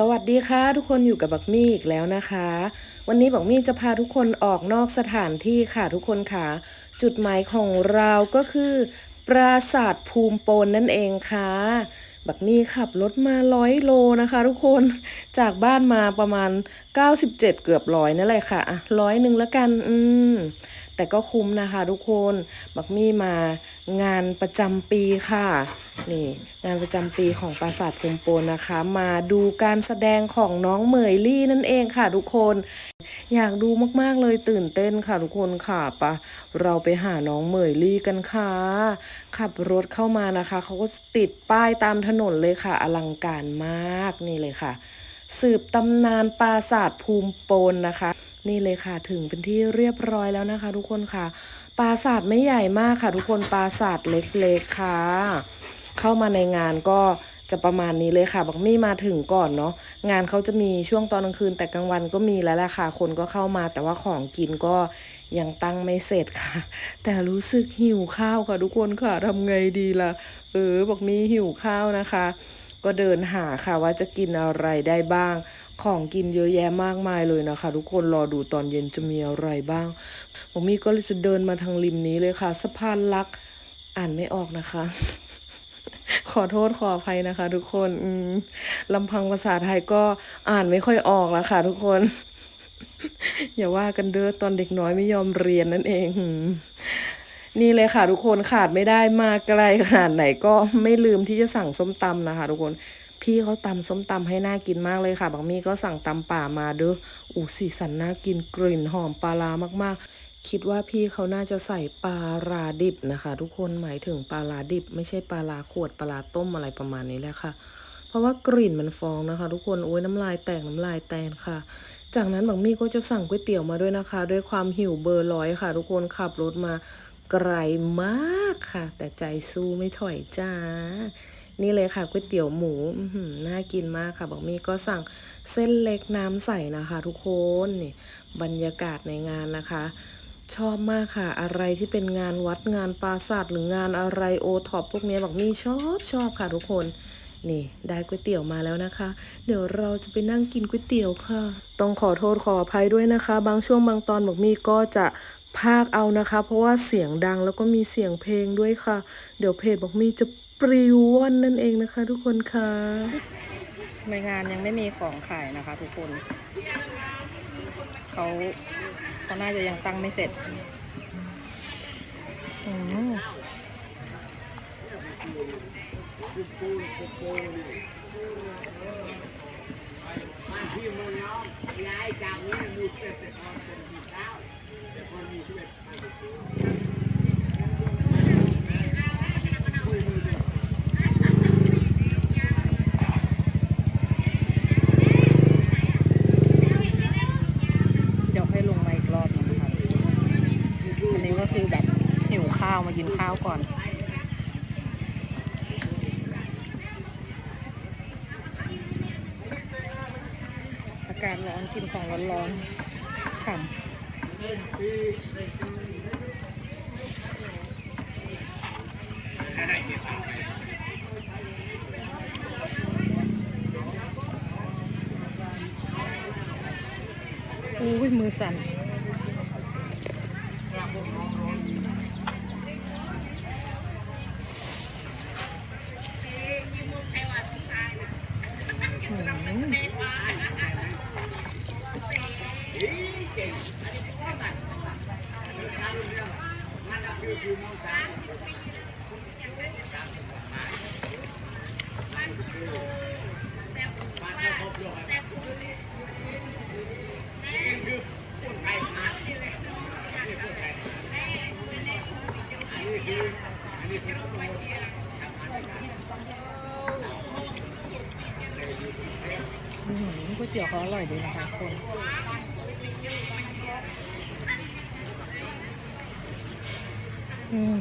สวัสดีค่ะ ทุกคนอยู่กับบักมี่อีกแล้วนะคะ วันนี้บักมี่จะพาทุกคนออกนอกสถานที่ค่ะทุกคนค่ะ จุดหมายของเราก็คือ ปราสาทภูมิโปนนั่นเองค่ะ บักมี่ขับรถมาร้อยโลนะคะ ทุกคนจากบ้านมาประมาณ 97 เกือบร้อยนั่นแหละค่ะอะร้อยหนึ่งแล้วกัน อืม แต่ก็คุ้มนะคะ ทุกคนบักมี่มางานประจำปีค่ะนี่งานประจำปีของปราสาทภูมิโปนนะคะ มาดูการแสดงของน้องเหมยลี่นั่นเองค่ะ ทุกคน อยากดูมากๆเลยตื่นเต้นค่ะ ทุกคนค่ะปะเราไปหาน้องเหมยลี่กันค่ะ ขับรถเข้ามานะคะเขาก็ติดป้ายตามถนนเลยค่ะ อลังการมากนี่เลยค่ะ สืบตำนานปราสาทภูมิโปนนะคะ นี่เลยค่ะถึงเป็นที่เรียบร้อยแล้วนะคะ ทุกคนค่ะปราสาทไม่ใหญ่มากค่ะ ทุกคนปราสาทเล็กๆค่ะ เข้ามาในงานก็จะประมาณนี้เลยค่ะบักมี่มาถึงก่อนเนาะงานเขาจะมีช่วงตอนกลางคืน แต่กลางวันก็มีแล้วแหละค่ะคนก็เข้ามา แต่ว่าของกินก็ยังตั้งไม่เสร็จค่ะ แต่รู้สึกหิวข้าวค่ะ ทุกคนค่ะทำไงดีล่ะ เออบักมี่หิวข้าวนะคะ ก็เดินหาค่ะว่าจะกินอะไรได้บ้าง ของกินเยอะแยะมากมายเลยนะคะ ทุกคนรอดูตอนเย็นจะมีอะไรบ้างผมมี่ก็เลยจะเดินมาทางริมนี้เลยค่ะสะพานลักอ่านไม่ออกนะคะขอโทษขออภัยนะคะ ทุกคนลำพังภาษาไทยก็อ่านไม่ค่อยออกแล้วค่ะ ทุกคน อย่าว่ากันเด้อตอนเด็กน้อยไม่ยอมเรียนนั่นเอง นี่เลยค่ะทุกคนขาดไม่ได้มาไกลขนาดไหนก็ไม่ลืมที่จะสั่งส้มตำนะคะ ทุกคนพี่เขาตำส้มตำให้น่ากินมากเลยค่ะบางมี่ก็สั่งตำป่ามาเด้ออู้สีสันน่ากินกลิ่นหอมปลาร้ามากๆ คิดว่าพี่เขาน่าจะใส่ปลาราดิบนะคะ ทุกคนหมายถึงปลาราดิบ ไม่ใช่ปลาราขวดปลาร้าต้มอะไรประมาณนี้แหละค่ะ เพราะว่ากลิ่นมันฟองนะคะ ทุกคนโอ้ยน้ำลายแตกน้ำลายแตนค่ะจากนั้นบางมี่ก็จะสั่งก๋วยเตี๋ยวมาด้วยนะคะ ด้วยความหิวเบอร์ร้อยค่ะ ทุกคนขับรถมา ไกลมากค่ะ แต่ใจสู้ไม่ถอยจ้า นี่เลยค่ะก๋วยเตี๋ยวหมูน่ากินมากค่ะบอกมี่ก็สั่งเส้นเล็กน้ำใสนะคะ ทุกคนนี่บรรยากาศในงานนะคะ ชอบมากค่ะ อะไรที่เป็นงานวัดงานปราสาทหรืองานอะไรโอท็อปพวกนี้บอกมี่ชอบชอบค่ะทุกคนนี่ได้ก๋วยเตี๋ยวมาแล้วนะคะ เดี๋ยวเราจะไปนั่งกินก๋วยเตี๋ยวค่ะ ต้องขอโทษขออภัยด้วยนะคะ บางช่วงบางตอนบอกมี่ก็จะ พากเอานะคะ เพราะว่าเสียงดังแล้วก็มีเสียงเพลงด้วยค่ะ เดี๋ยวเพจบอกมีจะปริวว่อนนั่นเองนะคะ ทุกคนค่ะในงานยังไม่มีของขายนะคะ ทุกคนเขาเขาน่าจะยังตั้งไม่เสร็จอืมเาวมากินข้าวก่อน อากาศร้อนกินของร้อนๆฉ่ำอุ้ยมือสั่น อืมอื้ ก๋วยเตี๋ยวเขาอร่อยดีนะคะคนอืม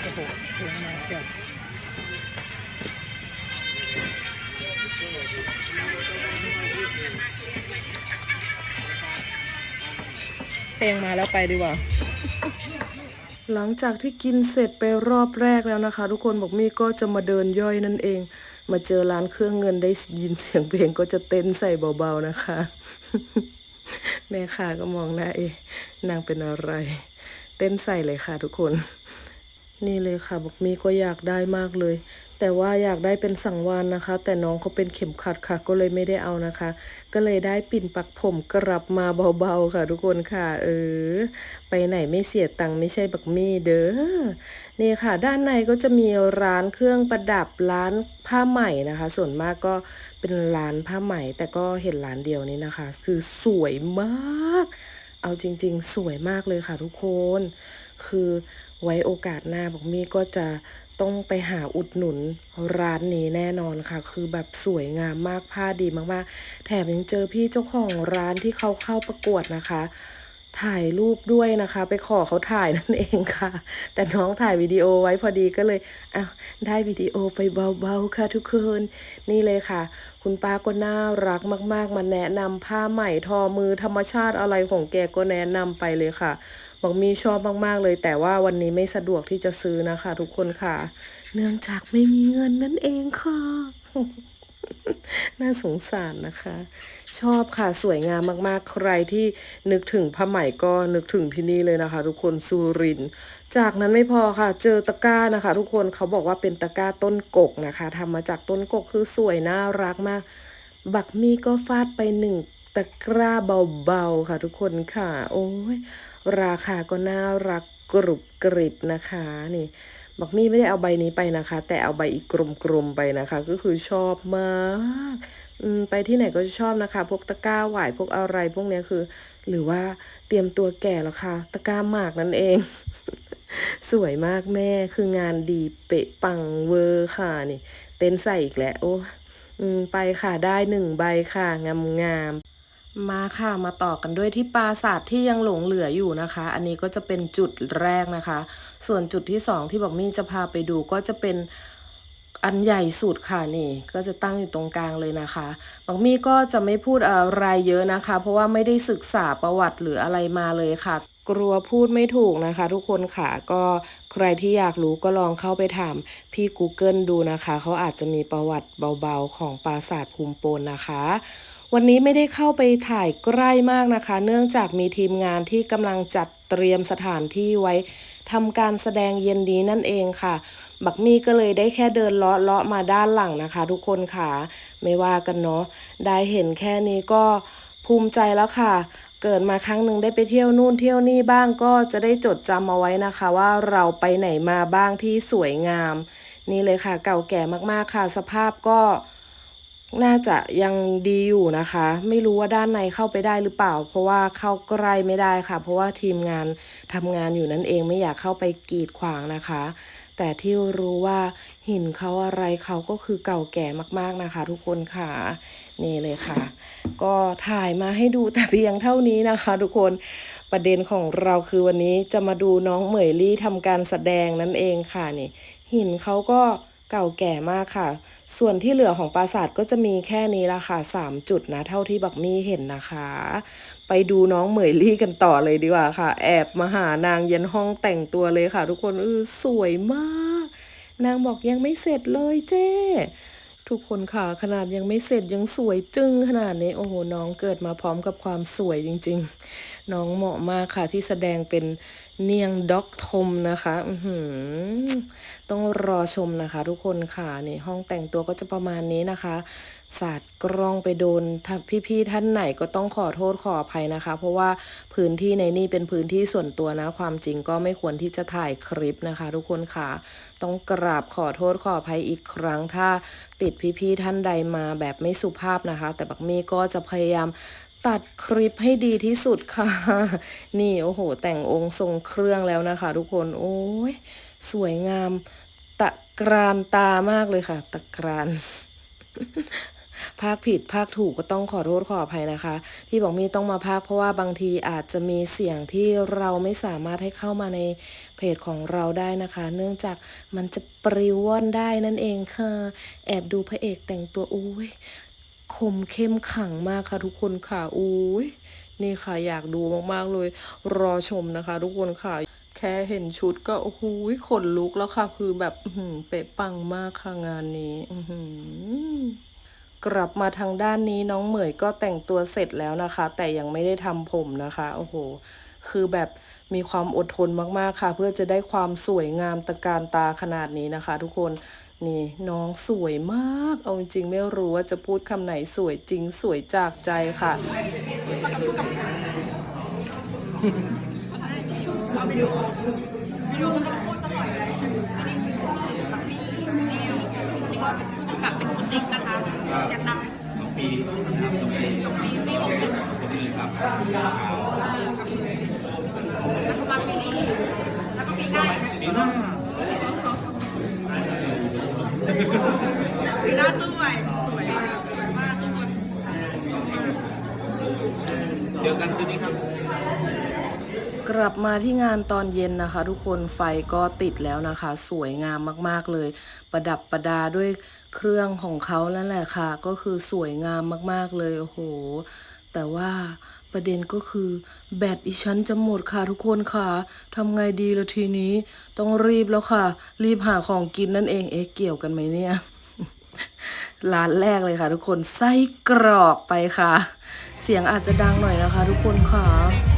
โอ้โหมาเชียวเพลงมาแล้วไปดีกว่า หลังจากที่กินเสร็จไปรอบแรกแล้วนะคะ ทุกคนบอกมี่ก็จะมาเดินย่อยนั่นเอง มาเจอร้านเครื่องเงินได้ยินเสียงเพลงก็จะเต้นใส่เบาๆนะคะ แม่ค้าก็มองหน้าเอ๊นางเป็นอะไร เต้นใส่เลยค่ะทุกคน นี่เลยค่ะบอกมีก็อยากได้มากเลย แต่ว่าอยากได้เป็นสังวานนะคะ แต่น้องเขาเป็นเข็มขัดค่ะ ก็เลยไม่ได้เอานะคะ ก็เลยได้ปิ่นปักผมกลับมาเบาๆค่ะ ทุกคนค่ะ เออ ไปไหนไม่เสียตังค์ไม่ใช่บักมี่เด้อนี่ค่ะ ด้านในก็จะมีร้านเครื่องประดับร้านผ้าไหมนะคะ ส่วนมากก็เป็นร้านผ้าไหมแต่ก็เห็นร้านเดียวนี้นะคะ คือสวยมาก เอาจริง ๆ สวยมากเลยค่ะ ทุกคน คือ ไว้โอกาสหน้าบอกมี่ก็จะต้องไปหาอุดหนุนร้านนี้แน่นอนค่ะ คือแบบสวยงามมากผ้าดีมากๆ แถมยังเจอพี่เจ้าของร้านที่เขาเข้าประกวดนะคะ ถ่ายรูปด้วยนะคะ ไปขอเขาถ่ายนั่นเองค่ะ แต่น้องถ่ายวิดีโอไว้พอดีก็เลยอ้าวได้วิดีโอไปเบาๆค่ะทุกคนนี่เลยค่ะ คุณป้าก็น่ารักมาก ๆ มาแนะนำผ้าใหม่ทอมือธรรมชาติอะไรของแกก็แนะนำไปเลยค่ะ บอกมีชอบมากๆเลย แต่ว่าวันนี้ไม่สะดวกที่จะซื้อนะคะ ทุกคนค่ะ เนื่องจากไม่มีเงินนั่นเองค่ะ น่าสงสารนะคะ ชอบค่ะสวยงามมากๆ ใครที่นึกถึงผ้าไหมก็นึกถึงที่นี่เลยนะคะ ทุกคนสุรินจากนั้นไม่พอค่ะ เจอตะกร้านะคะ ทุกคนเขาบอกว่าเป็นตะกร้าต้นกกนะคะทำมาจากต้นกกคือสวยน่ารักมาก บักมี่ก็ฟาดไปหนึ่งตะกร้าเบาๆค่ะทุกคนค่ะ โอ้ย ราคาก็น่ารักกรุบกริบนะคะนี่บักมี่ไม่ได้เอาใบนี้ไปนะคะ แต่เอาใบอีกกลมๆไปนะคะ ก็คือชอบมากอืมไปที่ไหนก็ชอบนะคะ พวกตะกร้าหวายพวกอะไรพวกเนี้ยคือ หรือว่าเตรียมตัวแก่แล้วค่ะ ตะกร้าหมากนั่นเอง สวยมากแม่คืองานดีเป๊ะปังเวอร์ค่ะนี่ เต้นใส่อีกแล้วโอ้อืมไปค่ะได้หนึ่งใบค่ะงามงามๆ มาค่ะมาต่อกันด้วยที่ปราสาทที่ยังหลงเหลืออยู่นะคะ อันนี้ก็จะเป็นจุดแรกนะคะ ส่วนจุดที่สองที่บอกมี่จะพาไปดูก็จะเป็นอันใหญ่สุดค่ะนี่ ก็จะตั้งอยู่ตรงกลางเลยนะคะบางมี่ก็จะไม่พูดอะไรเยอะนะคะ เพราะว่าไม่ได้ศึกษาประวัติหรืออะไรมาเลยค่ะ กลัวพูดไม่ถูกนะคะ ทุกคนค่ะก็ใครที่อยากรู้ก็ลองเข้าไปถามพี่ Google ดูนะคะ เขาอาจจะมีประวัติเบาๆของปราสาทภูมิปนนะคะ วันนี้ไม่ได้เข้าไปถ่ายใกล้มากนะคะ เนื่องจากมีทีมงานที่กำลังจัดเตรียมสถานที่ไว้ทำการแสดงเย็นนี้นั่นเองค่ะ บักมี่ก็เลยได้แค่เดินเลาะเลาะมาด้านหลังนะคะ ทุกคนค่ะ ไม่ว่ากันเนาะได้เห็นแค่นี้ก็ภูมิใจแล้วค่ะ เกิดมาครั้งหนึ่งได้ไปเที่ยวนู่นเที่ยวนี่บ้างก็จะได้จดจำเอาไว้นะคะ ว่าเราไปไหนมาบ้างที่สวยงาม นี่เลยค่ะ เก่าแก่มากๆค่ะ สภาพก็ น่าจะยังดีอยู่นะคะ ไม่รู้ว่าด้านในเข้าไปได้หรือเปล่า เพราะว่าเข้าใกล้ไม่ได้ค่ะ เพราะว่าทีมงานทำงานอยู่นั่นเองไม่อยากเข้าไปกีดขวางนะคะ แต่ที่รู้ว่าหินเขาอะไรเขาก็คือเก่าแก่มากๆนะคะ ทุกคนค่ะนี่เลยค่ะ ก็ถ่ายมาให้ดูแต่เพียงเท่านี้นะคะ ทุกคนประเด็นของเราคือวันนี้จะมาดูน้องเหมยลี่ทำการแสดงนั่นเองค่ะนี่ หินเขาก็ เก่าแก่มากค่ะ ส่วนที่เหลือของปราสาทก็จะมีแค่นี้ละค่ะสามจุดนะ เท่าที่บักมี่เห็นนะคะ ไปดูน้องเหมยลี่กันต่อเลยดีกว่าค่ะ แอบมาหานางเย็นห้องแต่งตัวเลยค่ะ ทุกคนเออสวยมาก นางบอกยังไม่เสร็จเลยเจ้ทุกคนค่ะขนาดยังไม่เสร็จยังสวยจึ้งขนาดนี้โอ้โหน้องเกิดมาพร้อมกับความสวยจริง ๆ น้องเหมาะมากค่ะที่แสดงเป็นเนียงด็อกทมนะคะต้องรอชมนะคะ ทุกคนค่ะนี่ห้องแต่งตัวก็จะประมาณนี้นะคะสาดกล้องไปโดนถ้าพี่ๆท่านไหนก็ต้องขอโทษขออภัยนะคะ เพราะว่าพื้นที่ในนี่เป็นพื้นที่ส่วนตัวนะ ความจริงก็ไม่ควรที่จะถ่ายคลิปนะคะ ทุกคนค่ะ ต้องกราบขอโทษขออภัยอีกครั้ง ถ้าติดพี่ๆท่านใดมาแบบไม่สุภาพนะคะ แต่บักมี่ก็จะพยายาม ตัดคลิปให้ดีที่สุดค่ะ นี่โอ้โห แต่งองค์ทรงเครื่องแล้วนะคะ ทุกคน โอ้ยสวยงาม ตะกรานตามากเลยค่ะ ตะกรานภาคผิดภาคถูกก็ต้องขอโทษขออภัยนะคะ ที่บอกมีต้องมาภาคเพราะว่าบางทีอาจจะมีเสียงที่เราไม่สามารถให้เข้ามาในเพจของเราได้นะคะ เนื่องจากมันจะปริวว่อนได้นั่นเองค่ะ แอบดูพระเอกแต่งตัวอุ้ย คมเข้มขังมากค่ะทุกคนค่ะอุ้ยนี่ค่ะอยากดูมากๆเลย รอชมนะคะ ทุกคนค่ะ แค่เห็นชุดก็โอ้โหขนลุกแล้วค่ะ คือแบบเป๊ะปังมากค่ะงานนี้กลับมาทางด้านนี้น้องเหมยก็แต่งตัวเสร็จแล้วนะคะ แต่ยังไม่ได้ทำผมนะคะ โอ้โห คือแบบมีความอดทนมากๆค่ะ เพื่อจะได้ความสวยงามตะการตาขนาดนี้นะคะ ทุกคน นี่น้องสวยมาก เอาจริงไม่รู้ว่าจะพูดคำไหนสวยจริงสวยจากใจค่ะวิดีโอมันต้องพูดตลอดเลยอันนี้คือบักมี่นิวนี่ก็เป็นผู้กำกับเป็นคุณติ๊กนะคะอยากนำสองปีนะครับสองปีตรงนี้มีผมเป็นคนอื่นครับเออกับมือแล้วก็มาปีนี้แล้วก็ปีหน้าปีหน้า หน้าสวยสวยมากทุกคนเจอกันคืนนี้ครับกลับมาที่งานตอนเย็นนะคะ ทุกคนไฟก็ติดแล้วนะคะ สวยงามมากๆเลย ประดับประดาด้วยเครื่องของเขานั่นแหละค่ะ ก็คือสวยงามมากๆเลยโอ้โห แต่ว่า ประเด็นก็คือ แบตอีชั้นจะหมดค่ะทุกคนค่ะทำไงดีละทีนี้ ต้องรีบแล้วค่ะ รีบหาของกินนั่นเองเอ๊ะเกี่ยวกันไหมเนี่ย ร้านแรกเลยค่ะ ทุกคนไส้กรอกไปค่ะ เสียงอาจจะดังหน่อยนะคะ ทุกคนค่ะ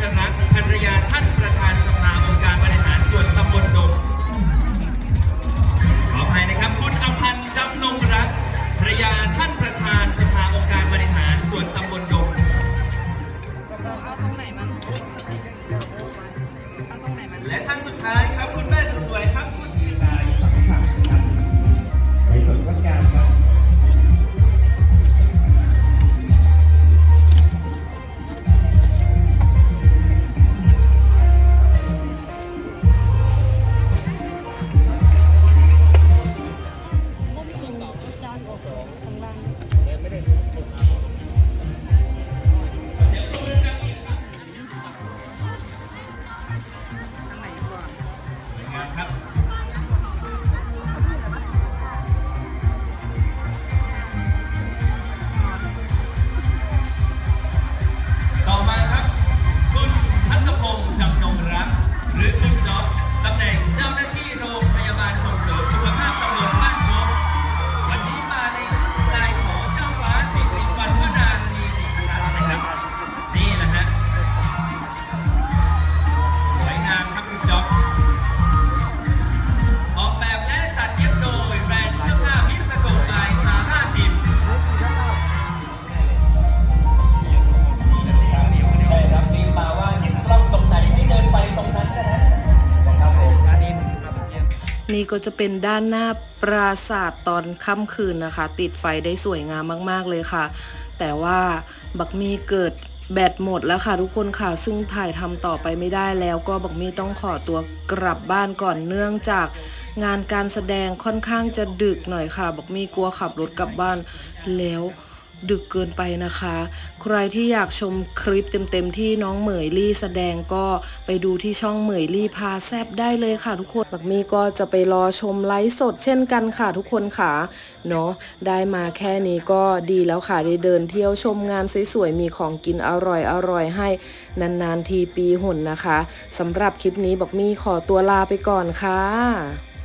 ชรักษ์ภรรยาท่านประธานสภาองค์การบริหารส่วนตำบลดงขออภัยนะครับคุณอภันจำนงรักภรรยาท่านประธานสภาองค์การบริหารส่วนตำบลดง นี่ก็จะเป็นด้านหน้าปราสาทตอนค่ำคืนนะคะ ติดไฟได้สวยงามมาก ๆ เลยค่ะ แต่ว่าบักมีเกิดแบตหมดแล้วค่ะทุกคนค่ะ ซึ่งถ่ายทำต่อไปไม่ได้แล้วก็บักมีต้องขอตัวกลับบ้านก่อนเนื่องจากงานการแสดงค่อนข้างจะดึกหน่อยค่ะ บักมีกลัวขับรถกลับบ้านแล้ว ดึกเกินไปนะคะ ใครที่อยากชมคลิปเต็มๆที่น้องเหมยลี่แสดงก็ไปดูที่ช่องเหมยลี่พาแซบได้เลยค่ะทุกคนบักมี่ก็จะไปรอชมไลฟ์สดเช่นกันค่ะทุกคนค่ะเนาะได้มาแค่นี้ก็ดีแล้วค่ะได้เดินเที่ยวชมงานสวยๆมีของกินอร่อยๆให้นานๆทีปีหนนะคะสำหรับคลิปนี้บักมี่ขอตัวลาไปก่อนค่ะ